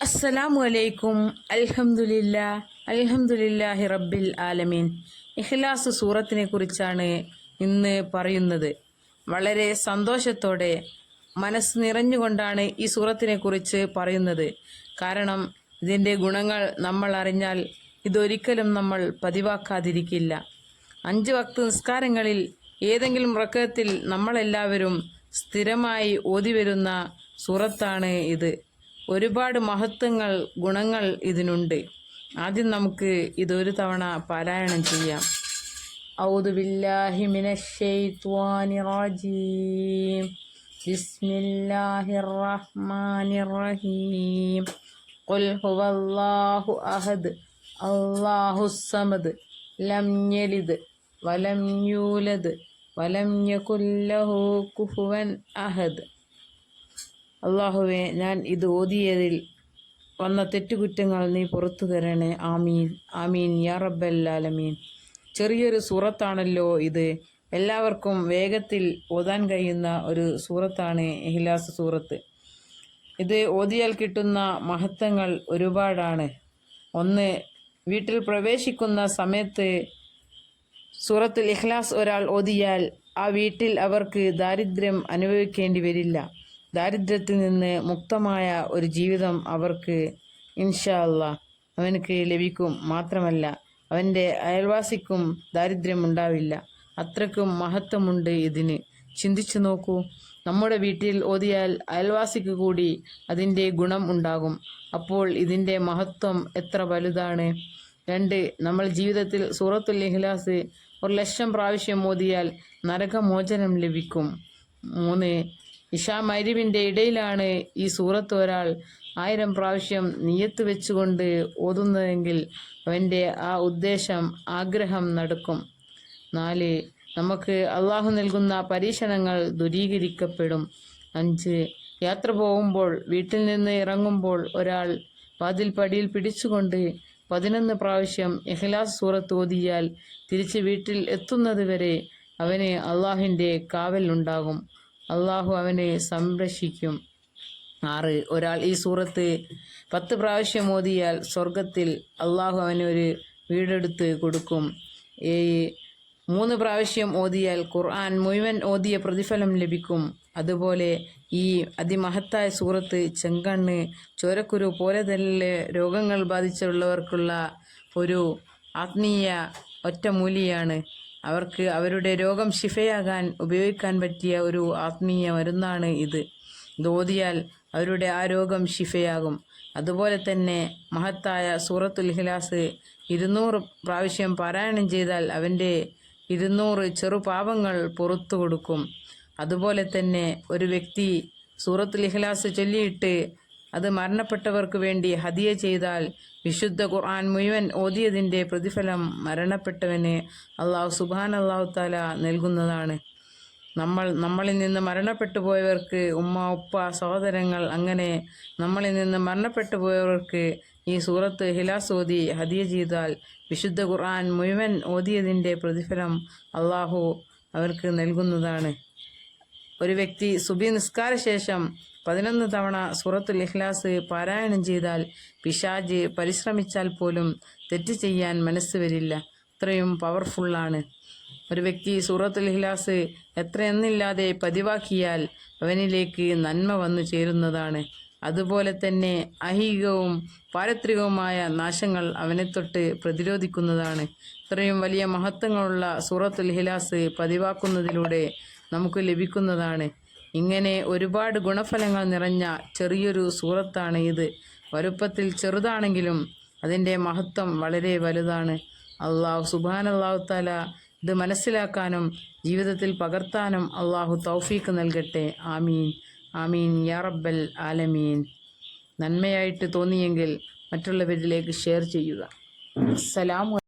അസ്സലാമു അലൈക്കും. അൽഹംദുലില്ല അൽഹംദുലില്ലാഹി റബ്ബിൽ ആലമീൻ. ഇഖ്ലാസ് സൂറത്തിനെ കുറിച്ചാണ് ഇന്ന് പറയുന്നത്. വളരെ സന്തോഷത്തോടെ മനസ്സ് നിറഞ്ഞുകൊണ്ടാണ് ഈ സൂറത്തിനെ കുറിച്ച് പറയുന്നത്. കാരണം ഇതിന്റെ ഗുണങ്ങൾ നമ്മൾ അറിഞ്ഞാൽ ഇതൊരിക്കലും നമ്മൾ പതിവാക്കാതിരിക്കില്ല. അഞ്ച് വക്ത നിസ്കാരങ്ങളിൽ ഏതെങ്കിലും റക്കത്തിൽ നമ്മളെല്ലാവരും സ്ഥിരമായി ഓതി സൂറത്താണ് ഇത്. ഒരുപാട് മഹത്വങ്ങൾ ഗുണങ്ങൾ ഇതിനുണ്ട് ആദ്യം നമുക്ക് ഇതൊരു തവണ പാരായണം ചെയ്യാം أعوذ بالله من الشيطان الرجيم بسم الله الرحمن الرحيم قل هو الله أحد الله الصمد لم يلد ولم يولد ولم يكن له كفوا أحد അള്ളാഹുവെ ഞാൻ ഇത് ഓതിയതിൽ വന്ന തെറ്റുകുറ്റങ്ങൾ നീ പുറത്തു തരണേ. ആമീൻ. ആമീൻ. യാ റബ്ബല്ലാലമീൻ. ചെറിയൊരു സൂറത്താണല്ലോ ഇത്. എല്ലാവർക്കും വേഗത്തിൽ ഓതാൻ കഴിയുന്ന ഒരു സൂറത്താണ് എഹിലാസ് സൂറത്ത്. ഇത് ഓതിയാൽ കിട്ടുന്ന മഹത്വങ്ങൾ ഒരുപാടാണ്. ഒന്ന് വീട്ടിൽ പ്രവേശിക്കുന്ന സമയത്ത് സൂറത്തുൽ ഇഖ്ലാസ് ഒരാൾ ഓതിയാൽ ആ വീട്ടിൽ അവർക്ക് ദാരിദ്ര്യം അനുഭവിക്കേണ്ടി വരില്ല. ദാരിദ്ര്യത്തിൽ നിന്ന് മുക്തമായ ഒരു ജീവിതം അവർക്ക് ഇൻഷാ അല്ലാ അവനക്ക് ലഭിക്കും മാത്രമല്ല അവന്റെ അയൽവാസിക്കും ദാരിദ്ര്യം ഉണ്ടാവില്ല. അത്രക്കും മഹത്വമുണ്ട് ഇതിന്. ചിന്തിച്ചു നോക്കൂ നമ്മുടെ വീട്ടിൽ ഓതിയാൽ അയൽവാസിക്ക് കൂടി അതിന്റെ ഗുണം ഉണ്ടാകും. അപ്പോൾ ഇതിന്റെ മഹത്വം എത്ര വലുതാണ്? രണ്ട് നമ്മൾ ജീവിതത്തിൽ സൂറത്തുൽ ഇഹ്ലാസ് ഒരു ലക്ഷം പ്രാവശ്യം ഓതിയാൽ നരകമോചനം ലഭിക്കും. മൂന്ന് ഇഷാ മരിവിന്റെ ഇടയിലാണ് ഈ സൂറത്ത് ഒരാൾ ആയിരം പ്രാവശ്യം നിയത്ത് വെച്ചുകൊണ്ട് ഓതുന്നതെങ്കിൽ അവന്റെ ആ ഉദ്ദേശം ആഗ്രഹം നടക്കും. നാല് നമുക്ക് അള്ളാഹു നൽകുന്ന പരീക്ഷണങ്ങൾ ദുരീകരിക്കപ്പെടും. അഞ്ച് യാത്ര പോകുമ്പോൾ വീട്ടിൽ നിന്ന് ഇറങ്ങുമ്പോൾ ഒരാൾ വാതിൽ പടിയിൽ പിടിച്ചുകൊണ്ട് പതിനൊന്ന് പ്രാവശ്യം എഹ്ലാസ് സൂറത്ത് ഓതിയാൽ തിരിച്ച് വീട്ടിൽ എത്തുന്നത് വരെ അവന് അള്ളാഹിന്റെ കാവലുണ്ടാകും. അള്ളാഹു അവനെ സംരക്ഷിക്കും. ആറ് ഒരാൾ ഈ സൂറത്ത് പത്ത് പ്രാവശ്യം ഓതിയാൽ സ്വർഗത്തിൽ അള്ളാഹു അവന് ഒരു വീടെടുത്ത് കൊടുക്കും. ഏഴ് മൂന്ന് പ്രാവശ്യം ഓതിയാൽ ഖുർആൻ മുഴുവൻ ഓതിയ പ്രതിഫലം ലഭിക്കും. അതുപോലെ ഈ അതിമഹത്തായ സൂറത്ത് ചെങ്കണ്ണ് ചോരക്കുരു പോലെ തന്നെ രോഗങ്ങൾ ബാധിച്ചുള്ളവർക്കുള്ള ഒരു ആത്മീയ ഒറ്റമൂലിയാണ്. അവർക്ക് അവരുടെ രോഗം ശിഫയാകാൻ ഉപയോഗിക്കാൻ പറ്റിയ ഒരു ആത്മീയ മരുന്നാണ് ഇത്. ദോതിയാൽ അവരുടെ ആ രോഗം ശിഫയാകും. അതുപോലെ തന്നെ മഹത്തായ സൂറത്തുൽ ഇഖ്ലാസ് ഇരുന്നൂറ് പ്രാവശ്യം പാരായണം ചെയ്താൽ അവന്റെ ഇരുന്നൂറ് ചെറുപാപങ്ങൾ പുറത്തു കൊടുക്കും. അതുപോലെ തന്നെ ഒരു വ്യക്തി സൂറത്തുൽ ഇഹ്ലാസ് ചൊല്ലിയിട്ട് അത് മരണപ്പെട്ടവർക്ക് വേണ്ടി ഹതിയ ചെയ്താൽ വിശുദ്ധ ഖുർആൻ മുഴുവൻ ഓതിയതിന്റെ പ്രതിഫലം മരണപ്പെട്ടവന് അള്ളാഹു സുബാൻ അള്ളാഹു താല നൽകുന്നതാണ്. നമ്മൾ നമ്മളിൽ നിന്ന് മരണപ്പെട്ടു പോയവർക്ക് ഉമ്മ ഉപ്പ സഹോദരങ്ങൾ അങ്ങനെ നമ്മളിൽ നിന്ന് മരണപ്പെട്ടു പോയവർക്ക് ഈ സൂറത്ത് ഹിലാസ് ഓതി ഹദിയ ചെയ്താൽ വിശുദ്ധ ഖുർആൻ മുഴുവൻ ഓതിയതിന്റെ പ്രതിഫലം അള്ളാഹു അവർക്ക് നൽകുന്നതാണ്. ഒരു വ്യക്തി സുബി നിസ്കാര ശേഷം പതിനൊന്ന് തവണ സുറത്തുൽ ഇഖ്ലാസ് പാരായണം ചെയ്താൽ പിശാജ് പരിശ്രമിച്ചാൽ പോലും തെറ്റ് ചെയ്യാൻ മനസ്സ് വരില്ല. അത്രയും പവർഫുള്ളാണ് ഒരു വ്യക്തി സൂറത്തുൽ ഇഖ്ലാസ് എത്രയെന്നില്ലാതെ പതിവാക്കിയാൽ അവനിലേക്ക് നന്മ വന്നു ചേരുന്നതാണ്. അതുപോലെ തന്നെ ഐഹികവും പാരത്രികവുമായ നാശങ്ങൾ അവനെ തൊട്ട് പ്രതിരോധിക്കുന്നതാണ്. ഇത്രയും വലിയ മഹത്വങ്ങളുള്ള സൂറത്തുൽ ഹിലാസ് പതിവാക്കുന്നതിലൂടെ നമുക്ക് ലഭിക്കുന്നതാണ്. ഇങ്ങനെ ഒരുപാട് ഗുണഫലങ്ങൾ നിറഞ്ഞ ചെറിയൊരു സൂറത്താണ് ഇത്. വലുപ്പത്തിൽ ചെറുതാണെങ്കിലും അതിന്റെ മഹത്വം വളരെ വലുതാണ്. അള്ളാഹു സുബാൻ അള്ളാഹു താല ഇത് മനസ്സിലാക്കാനും ജീവിതത്തിൽ പകർത്താനും അള്ളാഹു തൗഫീക്ക് നൽകട്ടെ. ആമീൻ. ആമീൻ. യാ റബ്ബൽ ആലമീൻ. നന്മയായിട്ട് തോന്നിയെങ്കിൽ മറ്റുള്ളവരിലേക്ക് ഷെയർ ചെയ്യുക. അസ്സലാമു